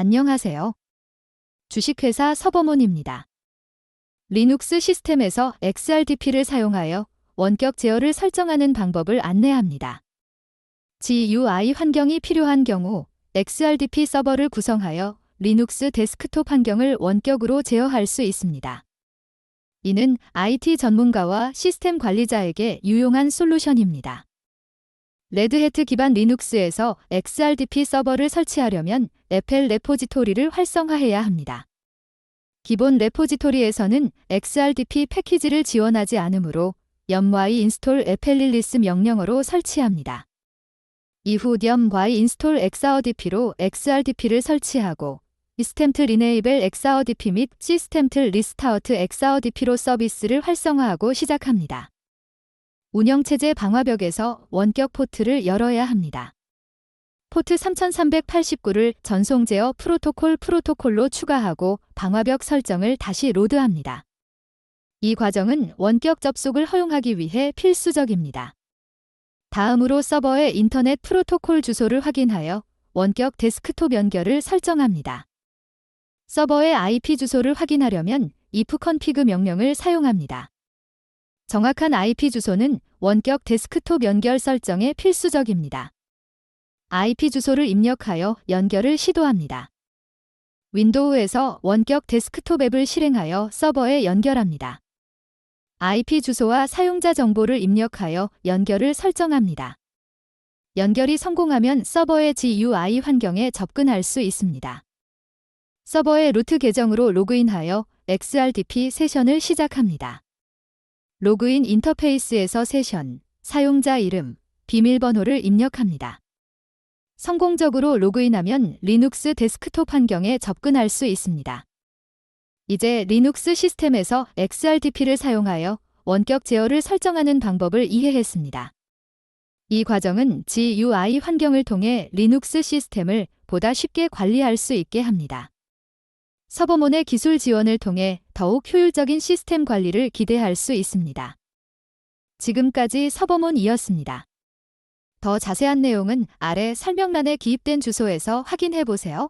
안녕하세요. 주식회사 서버몬입니다. 리눅스 시스템에서 XRDP를 사용하여 원격 제어를 설정하는 방법을 안내합니다. GUI 환경이 필요한 경우 XRDP 서버를 구성하여 리눅스 데스크톱 환경을 원격으로 제어할 수 있습니다. 이는 IT 전문가와 시스템 관리자에게 유용한 솔루션입니다. 레드해트 기반 리눅스에서 XRDP 서버를 설치하려면 에펠 레포지토리를 활성화해야 합니다. 기본 레포지토리에서는 XRDP 패키지를 지원하지 않으므로 y 인스톨 에펠릴리스 명령어로 설치합니다. 이후 y 인스톨 XRDP로 XRDP를 설치하고 시스템트 리네이벨 XRDP 및 시스템트 리스타우트 XRDP로 서비스를 활성화하고 시작합니다. 운영체제 방화벽에서 원격 포트를 열어야 합니다. 포트 3389를 전송 제어 프로토콜 프로토콜로 추가하고 방화벽 설정을 다시 로드합니다. 이 과정은 원격 접속을 허용하기 위해 필수적입니다. 다음으로 서버의 인터넷 프로토콜 주소를 확인하여 원격 데스크톱 연결을 설정합니다. 서버의 IP 주소를 확인하려면 ifconfig 명령을 사용합니다. 정확한 IP 주소는 원격 데스크톱 연결 설정에 필수적입니다. IP 주소를 입력하여 연결을 시도합니다. 윈도우에서 원격 데스크톱 앱을 실행하여 서버에 연결합니다. IP 주소와 사용자 정보를 입력하여 연결을 설정합니다. 연결이 성공하면 서버의 GUI 환경에 접근할 수 있습니다. 서버의 루트 계정으로 로그인하여 XRDP 세션을 시작합니다. 로그인 인터페이스에서 세션, 사용자 이름, 비밀번호를 입력합니다. 성공적으로 로그인하면 리눅스 데스크톱 환경에 접근할 수 있습니다. 이제 리눅스 시스템에서 XRDP를 사용하여 원격 제어를 설정하는 방법을 이해했습니다. 이 과정은 GUI 환경을 통해 리눅스 시스템을 보다 쉽게 관리할 수 있게 합니다. 서버몬의 기술 지원을 통해 더욱 효율적인 시스템 관리를 기대할 수 있습니다. 지금까지 서버몬이었습니다. 더 자세한 내용은 아래 설명란에 기입된 주소에서 확인해 보세요.